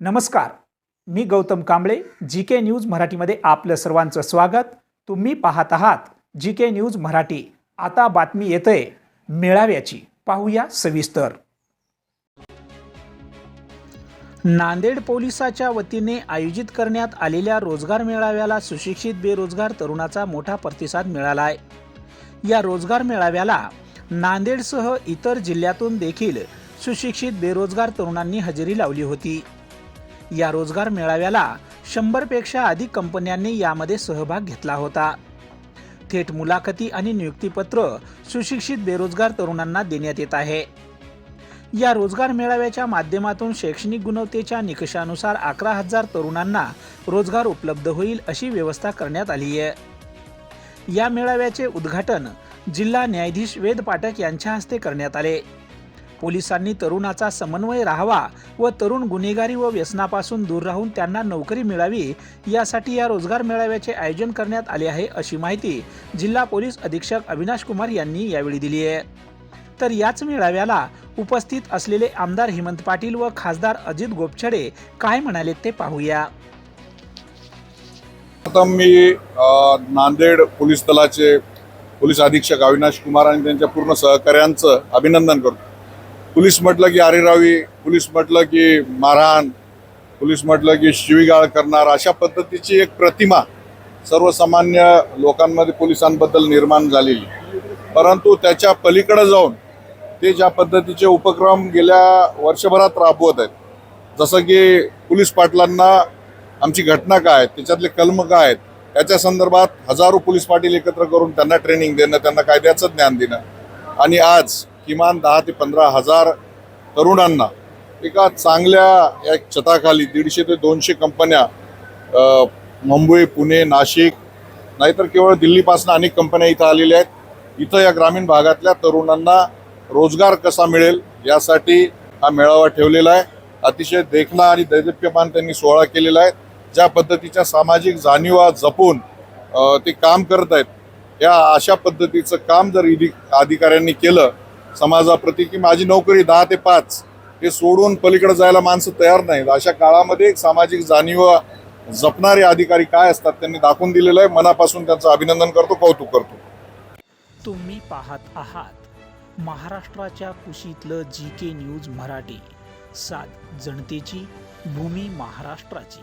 नमस्कार मी Gautam Kamble G K news मराठीमध्ये आपलं सर्वांचं स्वागत. तुम्ही पाहत आहात जी के न्यूज मराठी. आता बातमी येते मेळाव्याची. पाहूया सविस्तर. नांदेड पोलिसाच्या वतीने आयोजित करण्यात आलेल्या रोजगार मेळाव्याला सुशिक्षित बेरोजगार तरुणाचा मोठा प्रतिसाद मिळाला आहे या रोजगार मेळाव्याला नांदेडसह इतर जिल्ह्यातून देखील सुशिक्षित बेरोजगार तरुणांनी हजेरी लावली होती. या रोजगार मेळाव्याला शंभरपेक्षा अधिक कंपन्यांनी यामध्ये सहभाग घेतला होता. थेट मुलाखती आणि नियुक्तीपत्र सुशिक्षित बेरोजगार तरुणांना देण्यात येत आहे. या रोजगार मेळाव्याच्या माध्यमातून शैक्षणिक गुणवत्तेच्या निकषानुसार अकरा हजार तरुणांना रोजगार उपलब्ध होईल अशी व्यवस्था करण्यात आली आहे. या मेळाव्याचे उद्घाटन जिल्हा न्यायाधीश वेद पाठक यांच्या हस्ते करण्यात आले. पोलिसांनी तरुणाचा समन्वय राहावा व तरुण गुन्हेगारी व व्यसनापासून दूर राहून त्यांना नोकरी मिळावी यासाठी या रोजगार मेळाव्याचे आयोजन करण्यात आले आहे अशी माहिती जिल्हा पोलीस अधीक्षक अविनाश कुमार यांनी यावेळी दिली आहे. तर याच मेळाव्याला उपस्थित असलेले आमदार हेमंत पाटील व खासदार अजित गोपछडे काय म्हणाले ते पाहूया. प्रथम मी नांदेड पोलीस दलाचे पोलीस अधीक्षक अविनाश कुमार आणि त्यांच्या पूर्ण सहकार्यांचं अभिनंदन करतो. पोलीस म्हटलं की आरेरावी पोलीस म्हटलं की मारहाण पोलीस म्हटलं की शिवीगाळ करणार अशा पद्धतीची एक प्रतिमा सर्वसामान्य लोकांमध्ये पोलिसांबद्दल निर्माण झालेली. परंतु त्याच्या पलीकडे जाऊन ते ज्या पद्धतीचे उपक्रम गेल्या वर्षभरात राबवत आहेत जसं की पोलीस पाटलांना आमची घटना काय आहे, त्याच्यातले कलम काय आहेत याच्या संदर्भात हजारो पोलीस पाटील एकत्र करून त्यांना ट्रेनिंग देणं त्यांना कायद्याचं ज्ञान देणं. आणि आज किमान दहा ते पंधरा हजार तरुणांना एका चांगल्या या छताखाली दीडशे ते दोनशे कंपन्या मुंबई पुणे नाशिक नाहीतर केवळ दिल्लीपासून अनेक कंपन्या इथं आलेल्या आहेत. इथं या ग्रामीण भागातल्या तरुणांना रोजगार कसा मिळेल यासाठी हा मेळावा ठेवलेला आहे. अतिशय देखणा आणि दैदप्यमान त्यांनी सोहळा केलेला आहे. ज्या पद्धतीच्या सामाजिक जाणीवा जपून ते काम करत आहेत या अशा पद्धतीचं काम जर इधि अधिकाऱ्यांनी केलं समाजाप्रती की माझी नोकरी दहा ते पाच हे सोडून पलीकडे जायला माणसं तयार नाहीत. अशा काळामध्ये एक सामाजिक जाणीव जपणारे अधिकारी काय असतात त्यांनी दाखवून दिलेलं आहे. मनापासून त्यांचं अभिनंदन करतो कौतुक करतो. तुम्ही पाहत आहात महाराष्ट्राच्या कुशीतलं जी के न्यूज मराठी. सात जनतेची भूमी महाराष्ट्राची.